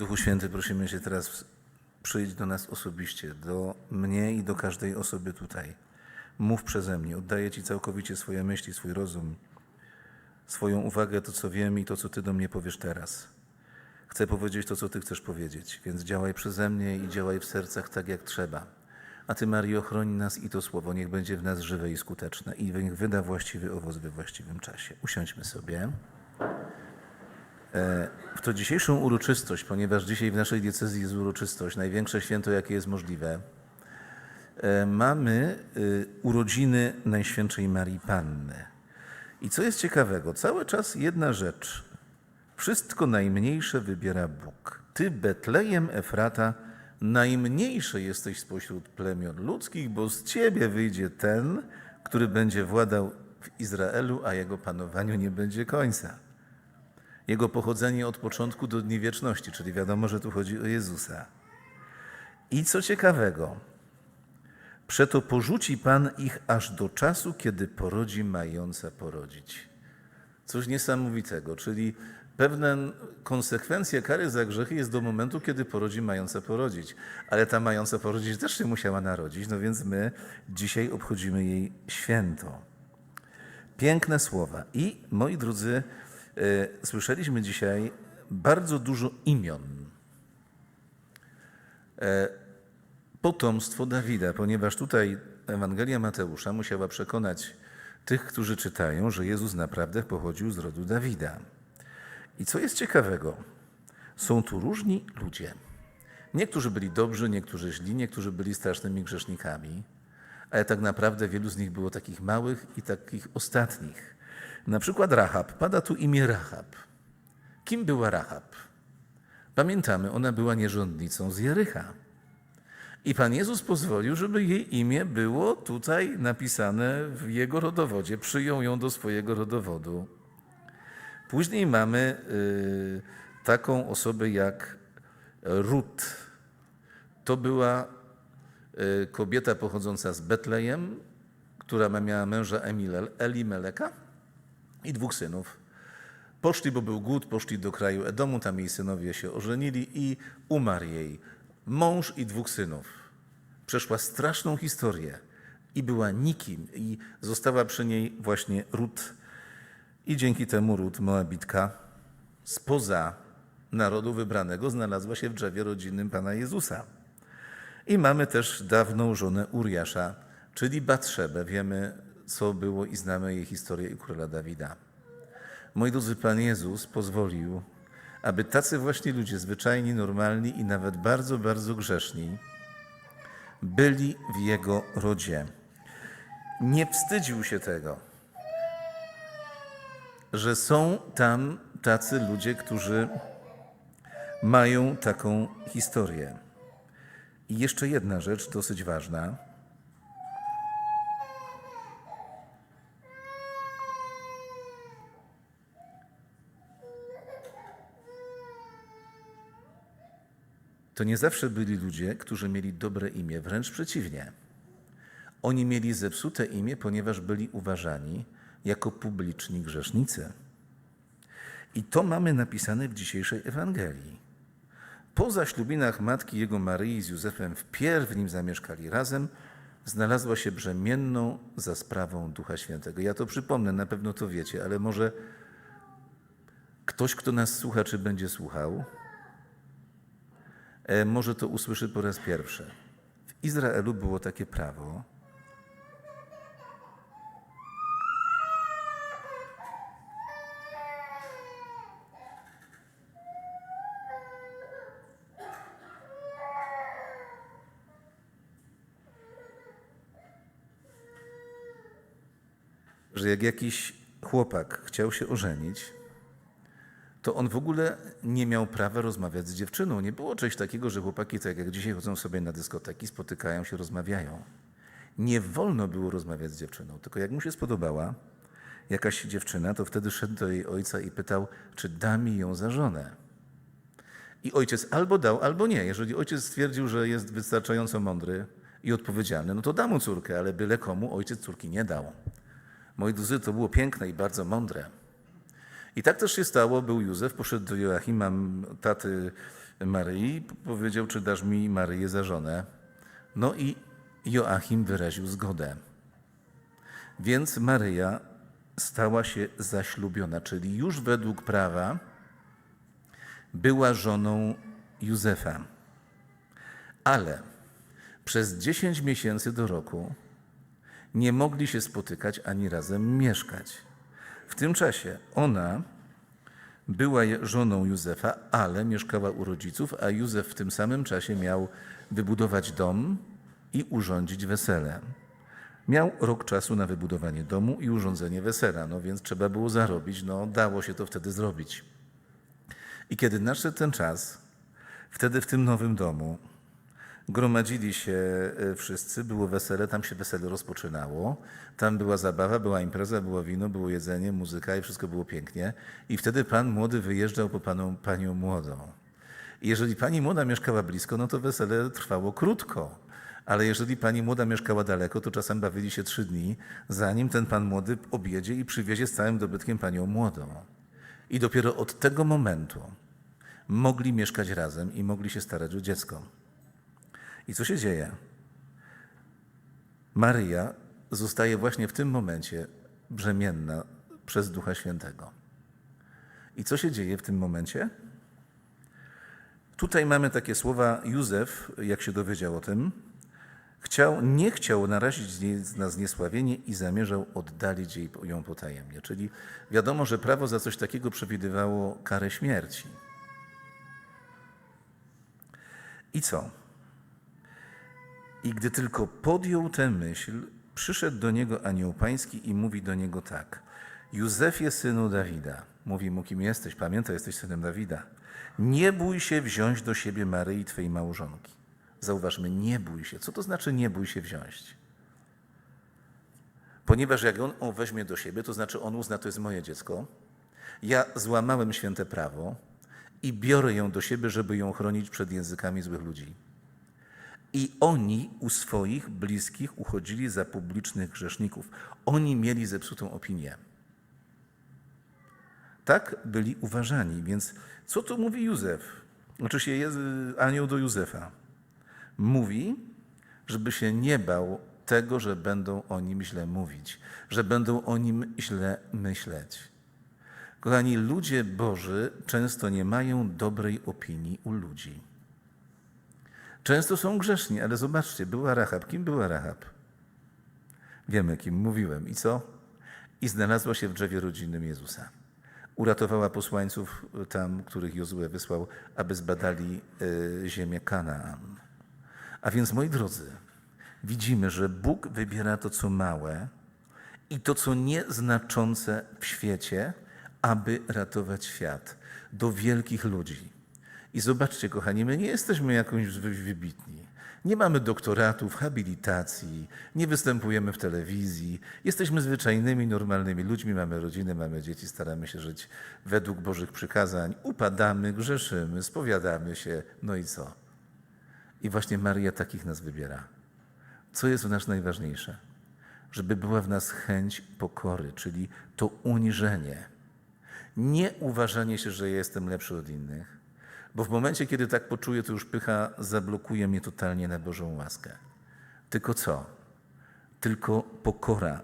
Duchu Święty, prosimy Cię teraz, przyjdź do nas osobiście, do mnie i do każdej osoby tutaj. Mów przeze mnie, oddaję Ci całkowicie swoje myśli, swój rozum, swoją uwagę, to co wiem i to, co Ty do mnie powiesz teraz. Chcę powiedzieć to, co Ty chcesz powiedzieć, więc działaj przeze mnie i działaj w sercach tak, jak trzeba. A Ty, Mario, chroń nas i to słowo niech będzie w nas żywe i skuteczne i niech wyda właściwy owoc we właściwym czasie. Usiądźmy sobie. E, W to dzisiejszą uroczystość, ponieważ dzisiaj w naszej diecezji jest uroczystość, największe święto, jakie jest możliwe, e, mamy y, urodziny Najświętszej Marii Panny. I co jest ciekawego, cały czas jedna rzecz. Wszystko najmniejsze wybiera Bóg. Ty, Betlejem Efrata, najmniejszy jesteś spośród plemion ludzkich, bo z ciebie wyjdzie ten, który będzie władał w Izraelu, a jego panowaniu nie będzie końca. Jego pochodzenie od początku do dni wieczności, czyli wiadomo, że tu chodzi o Jezusa. I co ciekawego, przeto porzuci Pan ich aż do czasu, kiedy porodzi mająca porodzić. Coś niesamowitego, czyli pewna konsekwencja kary za grzechy jest do momentu, kiedy porodzi mająca porodzić. Ale ta mająca porodzić też się musiała narodzić, no więc my dzisiaj obchodzimy jej święto. Piękne słowa. I moi drodzy, słyszeliśmy dzisiaj bardzo dużo imion. E, potomstwo Dawida, ponieważ tutaj Ewangelia Mateusza musiała przekonać tych, którzy czytają, że Jezus naprawdę pochodził z rodu Dawida. I co jest ciekawego, są tu różni ludzie. Niektórzy byli dobrzy, niektórzy źli, niektórzy byli strasznymi grzesznikami, ale tak naprawdę wielu z nich było takich małych i takich ostatnich. Na przykład Rahab. Pada tu imię Rahab. Kim była Rahab? Pamiętamy, ona była nierządnicą z Jericha. I Pan Jezus pozwolił, żeby jej imię było tutaj napisane w jego rodowodzie. Przyjął ją do swojego rodowodu. Później mamy y, taką osobę jak Rut. To była y, kobieta pochodząca z Betlejem, która miała męża Emilel, Elimeleka i dwóch synów. Poszli, bo był głód, poszli do kraju Edomu, tam jej synowie się ożenili i umarł jej mąż i dwóch synów. Przeszła straszną historię i była nikim i została przy niej właśnie Rut. I dzięki temu Rut, Moabitka, spoza narodu wybranego, znalazła się w drzewie rodzinnym Pana Jezusa. I mamy też dawną żonę Uriasza, czyli Batrzebę. Wiemy, co było i znamy jej historię i króla Dawida. Moi drodzy, Pan Jezus pozwolił, aby tacy właśnie ludzie, zwyczajni, normalni i nawet bardzo, bardzo grzeszni, byli w Jego rodzie. Nie wstydził się tego, że są tam tacy ludzie, którzy mają taką historię. I jeszcze jedna rzecz dosyć ważna. To nie zawsze byli ludzie, którzy mieli dobre imię, wręcz przeciwnie. Oni mieli zepsute imię, ponieważ byli uważani jako publiczni grzesznicy. I to mamy napisane w dzisiejszej Ewangelii. Po zaślubinach matki jego Maryi z Józefem wpierw nim zamieszkali razem, znalazła się brzemienną za sprawą Ducha Świętego. Ja to przypomnę, na pewno to wiecie, ale może ktoś, kto nas słucha, czy będzie słuchał, może to usłyszy po raz pierwszy. W Izraelu było takie prawo, że jak jakiś chłopak chciał się ożenić, to on w ogóle nie miał prawa rozmawiać z dziewczyną. Nie było czegoś takiego, że chłopaki, tak jak dzisiaj chodzą sobie na dyskoteki, spotykają się, rozmawiają. Nie wolno było rozmawiać z dziewczyną, tylko jak mu się spodobała jakaś dziewczyna, to wtedy szedł do jej ojca i pytał, czy da mi ją za żonę. I ojciec albo dał, albo nie. Jeżeli ojciec stwierdził, że jest wystarczająco mądry i odpowiedzialny, no to da mu córkę, ale byle komu ojciec córki nie dał. Moi drodzy, to było piękne i bardzo mądre. I tak też się stało, był Józef, poszedł do Joachima, taty Maryi, powiedział, czy dasz mi Maryję za żonę. No i Joachim wyraził zgodę. Więc Maryja stała się zaślubiona, czyli już według prawa była żoną Józefa. Ale przez 10 miesięcy do roku nie mogli się spotykać ani razem mieszkać. W tym czasie ona była żoną Józefa, ale mieszkała u rodziców, a Józef w tym samym czasie miał wybudować dom i urządzić wesele. Miał rok czasu na wybudowanie domu i urządzenie wesela, no więc trzeba było zarobić, no dało się to wtedy zrobić. I kiedy nadszedł ten czas, wtedy w tym nowym domu gromadzili się e, wszyscy, było wesele, tam się wesele rozpoczynało, tam była zabawa, była impreza, było wino, było jedzenie, muzyka i wszystko było pięknie. I wtedy pan młody wyjeżdżał po panu, panią młodą. I jeżeli pani młoda mieszkała blisko, no to wesele trwało krótko. Ale jeżeli pani młoda mieszkała daleko, to czasem bawili się trzy dni, zanim ten pan młody objedzie i przywiezie z całym dobytkiem panią młodą. I dopiero od tego momentu mogli mieszkać razem i mogli się starać o dziecko. I co się dzieje? Maryja zostaje właśnie w tym momencie brzemienna przez Ducha Świętego. I co się dzieje w tym momencie? Tutaj mamy takie słowa Józef, jak się dowiedział o tym, chciał, nie chciał narazić na zniesławienie i zamierzał oddalić jej ją potajemnie. Czyli wiadomo, że prawo za coś takiego przewidywało karę śmierci. I co? I gdy tylko podjął tę myśl, przyszedł do niego anioł pański i mówi do niego tak. Józefie, synu Dawida, mówi mu, kim jesteś, pamiętaj, jesteś synem Dawida. Nie bój się wziąć do siebie Maryi, twojej małżonki. Zauważmy, nie bój się. Co to znaczy nie bój się wziąć? Ponieważ jak on ją weźmie do siebie, to znaczy on uzna, to jest moje dziecko. Ja złamałem święte prawo i biorę ją do siebie, żeby ją chronić przed językami złych ludzi. I oni u swoich bliskich uchodzili za publicznych grzeszników. Oni mieli zepsutą opinię. Tak byli uważani. Więc co tu mówi Józef? Oczywiście jest y, anioł do Józefa. Mówi, żeby się nie bał tego, że będą o nim źle mówić, że będą o nim źle myśleć. Kochani, ludzie Boży często nie mają dobrej opinii u ludzi. Często są grzeszni, ale zobaczcie, była Rahab. Kim była Rahab? Wiemy, kim mówiłem. I co? I znalazła się w drzewie rodzinnym Jezusa. Uratowała posłańców tam, których Jozue wysłał, aby zbadali y, ziemię Kanaan. A więc, moi drodzy, widzimy, że Bóg wybiera to, co małe i to, co nieznaczące w świecie, aby ratować świat do wielkich ludzi. I zobaczcie, kochani, my nie jesteśmy jakąś wy- wybitni. Nie mamy doktoratów, habilitacji, nie występujemy w telewizji. Jesteśmy zwyczajnymi, normalnymi ludźmi, mamy rodziny, mamy dzieci, staramy się żyć według Bożych przykazań. Upadamy, grzeszymy, spowiadamy się, no i co? I właśnie Maria takich nas wybiera. Co jest w nas najważniejsze? Żeby była w nas chęć pokory, czyli to uniżenie. Nie uważanie się, że jestem lepszy od innych, bo w momencie, kiedy tak poczuję, to już pycha zablokuje mnie totalnie na Bożą łaskę. Tylko co? Tylko pokora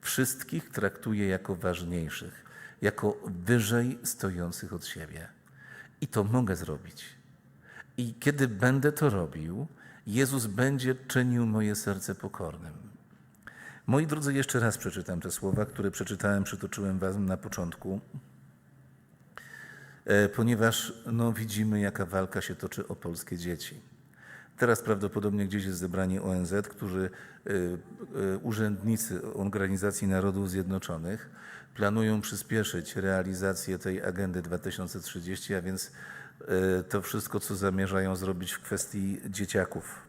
wszystkich traktuje jako ważniejszych, jako wyżej stojących od siebie. I to mogę zrobić. I kiedy będę to robił, Jezus będzie czynił moje serce pokornym. Moi drodzy, jeszcze raz przeczytam te słowa, które przeczytałem, przytoczyłem Wam na początku, ponieważ no, widzimy, jaka walka się toczy o polskie dzieci. Teraz prawdopodobnie gdzieś jest zebranie ONZ, którzy y, y, urzędnicy Organizacji Narodów Zjednoczonych planują przyspieszyć realizację tej agendy 2030, a więc to wszystko, co zamierzają zrobić w kwestii dzieciaków.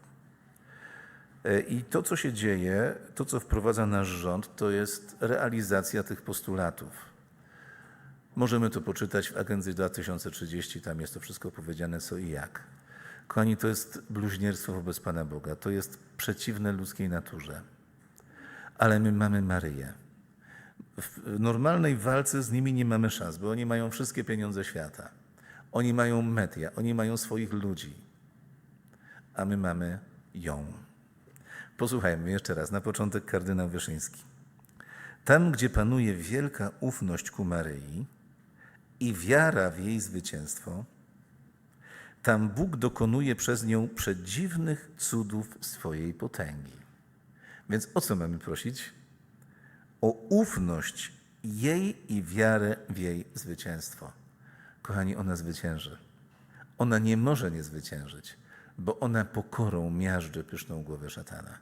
I to, co się dzieje, to, co wprowadza nasz rząd, to jest realizacja tych postulatów. Możemy to poczytać w agendzie 2030, tam jest to wszystko powiedziane co i jak. Kochani, to jest bluźnierstwo wobec Pana Boga, to jest przeciwne ludzkiej naturze. Ale my mamy Maryję. W normalnej walce z nimi nie mamy szans, bo oni mają wszystkie pieniądze świata. Oni mają media, oni mają swoich ludzi, a my mamy ją. Posłuchajmy jeszcze raz, na początek kardynał Wyszyński. Tam, gdzie panuje wielka ufność ku Maryi i wiara w jej zwycięstwo, tam Bóg dokonuje przez nią przedziwnych cudów swojej potęgi. Więc o co mamy prosić? O ufność jej i wiarę w jej zwycięstwo. Kochani, ona zwycięży. Ona nie może nie zwyciężyć, bo ona pokorą miażdży pyszną głowę szatana.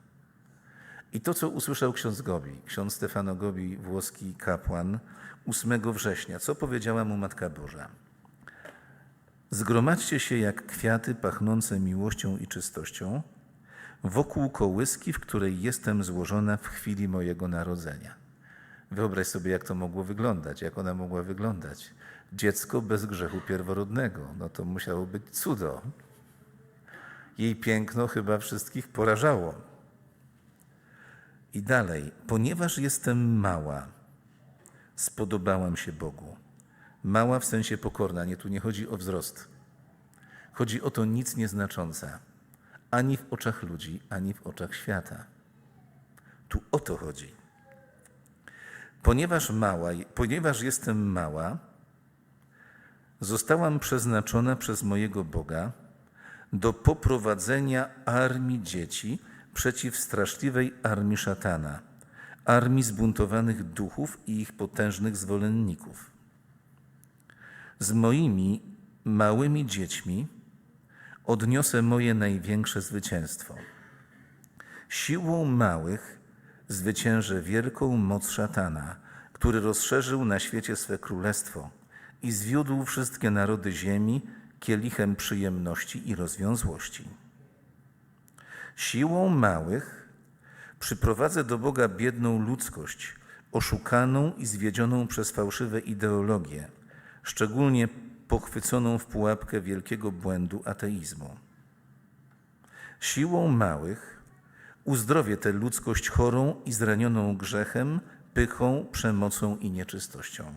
I to, co usłyszał ksiądz Gobi, ksiądz Stefano Gobi, włoski kapłan, 8 września, co powiedziała mu Matka Boża? Zgromadźcie się jak kwiaty pachnące miłością i czystością wokół kołyski, w której jestem złożona w chwili mojego narodzenia. Wyobraź sobie, jak to mogło wyglądać, jak ona mogła wyglądać. Dziecko bez grzechu pierworodnego, no to musiało być cudo. Jej piękno chyba wszystkich porażało. I dalej, ponieważ jestem mała, spodobałam się Bogu. Mała w sensie pokorna, nie tu nie chodzi o wzrost. Chodzi o to nic nieznacząca, ani w oczach ludzi, ani w oczach świata. Tu o to chodzi. Ponieważ mała, ponieważ jestem mała, zostałam przeznaczona przez mojego Boga do poprowadzenia armii dzieci przeciw straszliwej armii szatana, armii zbuntowanych duchów i ich potężnych zwolenników. Z moimi małymi dziećmi odniosę moje największe zwycięstwo. Siłą małych zwyciężę wielką moc szatana, który rozszerzył na świecie swe królestwo i zwiódł wszystkie narody ziemi kielichem przyjemności i rozwiązłości. Siłą małych przyprowadzę do Boga biedną ludzkość, oszukaną i zwiedzioną przez fałszywe ideologie, szczególnie pochwyconą w pułapkę wielkiego błędu ateizmu. Siłą małych uzdrowię tę ludzkość chorą i zranioną grzechem, pychą, przemocą i nieczystością.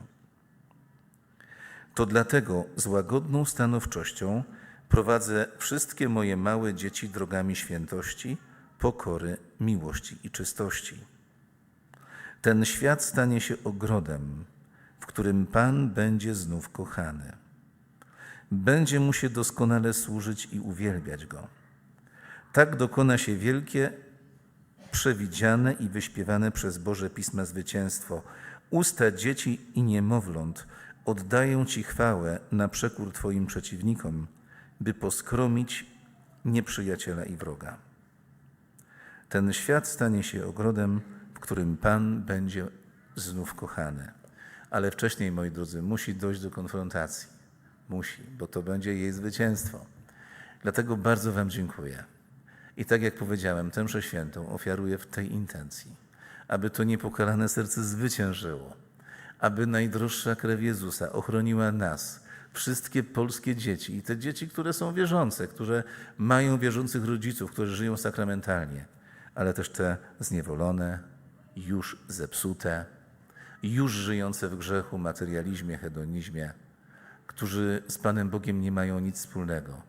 To dlatego z łagodną stanowczością prowadzę wszystkie moje małe dzieci drogami świętości, pokory, miłości i czystości. Ten świat stanie się ogrodem, w którym Pan będzie znów kochany. Będzie mu się doskonale służyć i uwielbiać go. Tak dokona się wielkie, przewidziane i wyśpiewane przez Boże Pisma zwycięstwo. Usta dzieci i niemowląt oddają Ci chwałę na przekór Twoim przeciwnikom, by poskromić nieprzyjaciela i wroga. Ten świat stanie się ogrodem, w którym Pan będzie znów kochany. Ale wcześniej, moi drodzy, musi dojść do konfrontacji. Musi, bo to będzie jej zwycięstwo. Dlatego bardzo Wam dziękuję. I tak jak powiedziałem, tę mszę świętą ofiaruję w tej intencji, aby to niepokalane serce zwyciężyło, aby najdroższa krew Jezusa ochroniła nas, wszystkie polskie dzieci i te dzieci, które są wierzące, które mają wierzących rodziców, którzy żyją sakramentalnie, ale też te zniewolone, już zepsute, już żyjące w grzechu, materializmie, hedonizmie, którzy z Panem Bogiem nie mają nic wspólnego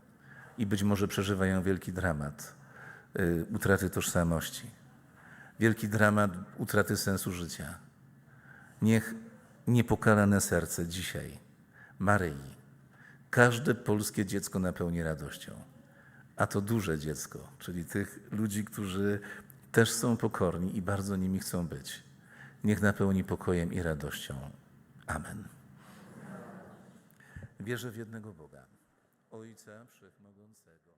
i być może przeżywają wielki dramat y, utraty tożsamości, wielki dramat utraty sensu życia. Niech niepokalane serce dzisiaj Maryi każde polskie dziecko napełni radością, a to duże dziecko, czyli tych ludzi, którzy też są pokorni i bardzo nimi chcą być. Niech napełni pokojem i radością. Amen. Wierzę w jednego Boga, Ojca Wszechmogącego.